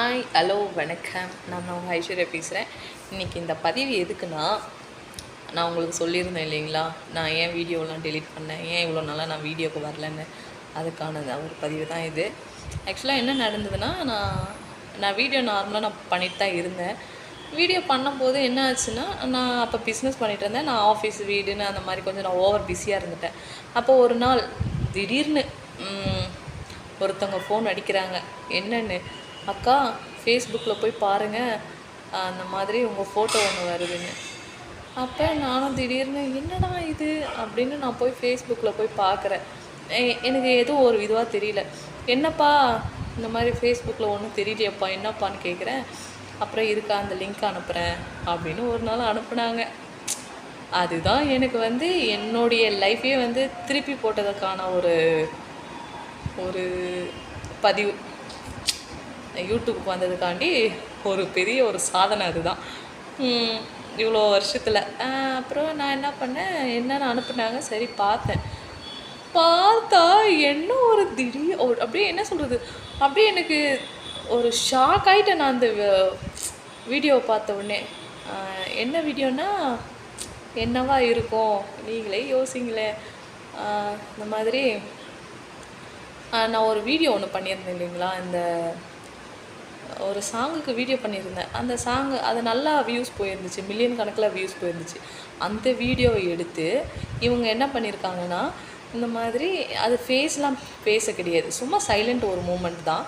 Hi hello வணக்கம். நான் உங்கள் ஐஸ்வர்யா பேசுகிறேன் இன்றைக்கி இந்த பதிவு எதுக்குன்னா நான் உங்களுக்கு சொல்லியிருந்தேன் இல்லைங்களா? நான் ஏன் வீடியோலாம் டெலீட் பண்ணேன்? ஏன் இவ்வளோ நாளாக நான் வீடியோக்கு வரலன்னு? அதுக்கான ஒரு பதிவு தான் இது. ஆக்சுவலாக என்ன நடந்ததுன்னா நான் நான் வீடியோ நார்மலாக நான் பண்ணிட்டு தான் இருந்தேன். வீடியோ பண்ணும்போது என்ன ஆச்சுன்னா நான் அப்போ பிஸ்னஸ் பண்ணிகிட்டு இருந்தேன். நான் ஆஃபீஸ் வீடுன்னு அந்த மாதிரி கொஞ்சம் நான் ஓவர் பிஸியாக இருந்துட்டேன். அப்போ ஒரு நாள் திடீர்னு ஒருத்தவங்க ஃபோன் அடிக்கிறாங்க. என்னென்னு? அக்கா ஃபேஸ்புக்கில் போய் பாருங்கள் அந்த மாதிரி உங்கள் ஃபோட்டோ ஒன்று வருதுன்னு அப்போ நானும் திடீர்னு என்னடா இது? அப்படின்னு நான் போய் ஃபேஸ்புக்கில் போய் பார்க்குறேன் எனக்கு எதுவும் ஒரு இதுவாக தெரியல. என்னப்பா இந்த மாதிரி ஃபேஸ்புக்கில் ஒன்றும் தெரியலையப்பா என்னப்பான்னு கேட்குறேன் அப்புறம் இருக்கா அந்த லிங்க் அனுப்புகிறேன் அப்படின்னு ஒரு நாள் அனுப்புனாங்க. அதுதான் எனக்கு வந்து என்னுடைய லைஃபே வந்து திருப்பி போட்டதுக்கான ஒரு ஒரு பதிவு. யூடியூப்க்கு வந்ததுக்காண்டி ஒரு பெரிய ஒரு சாதனை அதுதான். இவ்வளோ வருஷத்தில். அப்புறம் நான் என்ன பண்ணேன்? என்னென்னு அனுப்புனாங்க. சரி பார்த்தேன். பார்த்தா என்ன ஒரு திடீர் ஒரு அப்படியே என்ன சொல்கிறது அப்படியே எனக்கு ஒரு ஷாக் ஆகிட்டேன் நான் அந்த வீடியோவை பார்த்த உடனே. என்ன வீடியோனா என்னவா இருக்கும்? நீங்களே யோசிங்களேன் இந்த மாதிரி நான் ஒரு வீடியோ ஒன்று பண்ணியிருந்தேன் இல்லைங்களா? இந்த ஒரு சாங்குக்கு வீடியோ பண்ணியிருந்தேன். அந்த சாங் அது நல்லா வியூஸ் போயிருந்துச்சு. மில்லியன் கணக்கில் வியூஸ் போயிருந்துச்சு. அந்த வீடியோவை எடுத்து இவங்க என்ன பண்ணியிருக்காங்கன்னா இந்த மாதிரி அது ஃபேஸ்லாம் பேச கிடையாது. சும்மா சைலண்ட் ஒரு மூமெண்ட் தான்.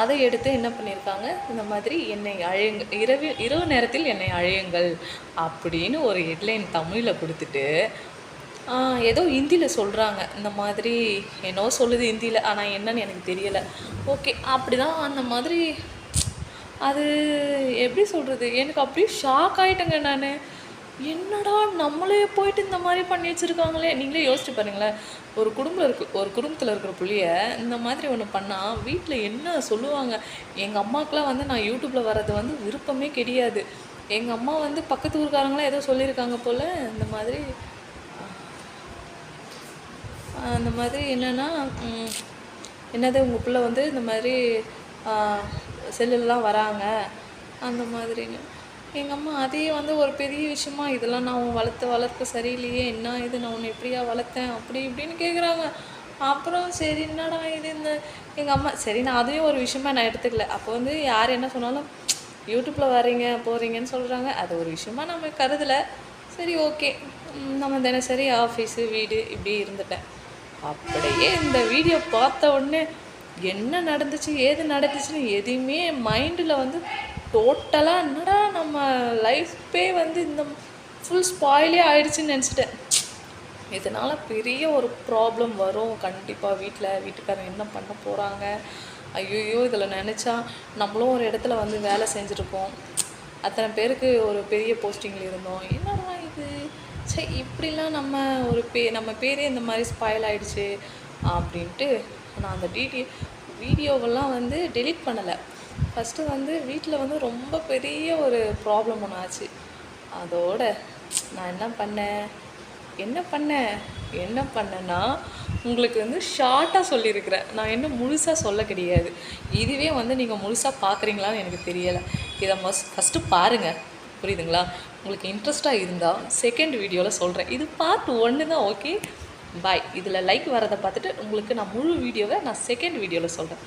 அதை எடுத்து என்ன பண்ணியிருக்காங்க? இந்த மாதிரி என்னை அழையுங்க இரவு இரவு நேரத்தில் என்னை அழையுங்கள் அப்படின்னு ஒரு ஹெட்லைன் தமிழில் கொடுத்துட்டு ஏதோ ஹிந்தியில் சொல்கிறாங்க இந்த மாதிரி என்னோ சொல்லுது ஹிந்தியில் ஆனால் என்னன்னு எனக்கு தெரியலை. ஓகே அப்படி தான் அந்த மாதிரி அது எப்படி சொல்கிறது எனக்கு அப்படியே ஷாக் ஆகிட்டேங்க நான். என்னடா நம்மளே போயிட்டு இந்த மாதிரி பண்ணி வச்சுருக்காங்களே? நீங்களே யோசிச்சு பாருங்களேன். ஒரு குடும்பம் இருக்கு ஒரு குடும்பத்தில் இருக்கிற புள்ளிய இந்த மாதிரி ஒன்று பண்ணால் வீட்டில் என்ன சொல்லுவாங்க? எங்கள் அம்மாக்கெலாம் வந்து நான் யூடியூப்பில் வர்றது வந்து விருப்பமே கிடையாது. எங்கள் அம்மா வந்து பக்கத்து ஊருக்காரங்களாம் ஏதோ சொல்லியிருக்காங்க போல் இந்த மாதிரி. அந்த மாதிரி என்னென்னா என்னது உங்கள் பிள்ளை வந்து இந்த மாதிரி செல்லுலலாம் வராங்க. அந்த மாதிரின்னு. எங்கள் அம்மா அதையே வந்து ஒரு பெரிய விஷயமா இதெல்லாம் நான் உன் வளர்த்த வளர்ப்பு சரியில்லையே என்ன இது? நான் உன்னை எப்படியா வளர்த்தேன்? அப்படி இப்படின்னு கேட்குறாங்க அப்புறம் சரி என்னடா இது இந்த எங்கள் அம்மா சரி நான் அதையும் ஒரு விஷயமா நான் எடுத்துக்கல. அப்போ வந்து யார் என்ன சொன்னாலும் யூடியூப்பில் வரீங்க போகிறீங்கன்னு சொல்கிறாங்க அது ஒரு விஷயமா நம்ம கருதலை. சரி ஓகே. நம்ம தினசரி ஆஃபீஸு வீடு இப்படி இருந்துட்டேன். அப்படியே இந்த வீடியோ பார்த்த உடனே என்ன நடந்துச்சு ஏது நடந்துச்சுன்னு எதையுமே மைண்டில் வந்து டோட்டலாக என்னடா நம்ம லைஃப்பே வந்து இந்த ஃபுல் ஸ்பாயிலே ஆயிடுச்சுன்னு நினச்சிட்டேன். இதனால் பெரிய ஒரு ப்ராப்ளம் வரும். கண்டிப்பாக வீட்டில் வீட்டுக்காரங்க என்ன பண்ண போகிறாங்க ஐயோ இதில் நினச்சா நம்மளும் ஒரு இடத்துல வந்து வேலை செஞ்சுருக்கோம் அத்தனை பேருக்கு ஒரு பெரிய போஸ்டிங்கில் இருந்தோம். என்னடா இது? சரி இப்படிலாம் நம்ம ஒரு பே நம்ம பேரே இந்த மாதிரி ஸ்பாயில் ஆயிடுச்சு அப்படின்ட்டு நான் அந்த டிடி வீடியோவெல்லாம் வந்து டெலிட் பண்ணலை. ஃபஸ்ட்டு வந்து வீட்டில் வந்து ரொம்ப பெரிய ஒரு ப்ராப்ளம் ஒன்று ஆச்சு. அதோட நான் என்ன பண்ணேன்? என்ன பண்ணேன்? என்ன பண்ணேன்னா உங்களுக்கு வந்து ஷார்ட்டாக சொல்லியிருக்கிறேன். நான் என்ன முழுசாக சொல்ல கிடையாது. இதுவே வந்து நீங்கள் முழுசாக பார்க்குறீங்களான்னு எனக்கு தெரியலை. இதை மஸ் ஃபஸ்ட்டு பாருங்கள் புரியுதுங்களா? உங்களுக்கு இன்ட்ரெஸ்ட்டாக இருந்தால் செகண்ட் வீடியோவில் சொல்கிறேன் இது பார்ட் ஒன்று தான் ஓகே பாய் இதில் லைக் வரதை பார்த்துட்டு உங்களுக்கு நான் முழு வீடியோவை நான் செகண்ட் வீடியோவில் சொல்கிறேன்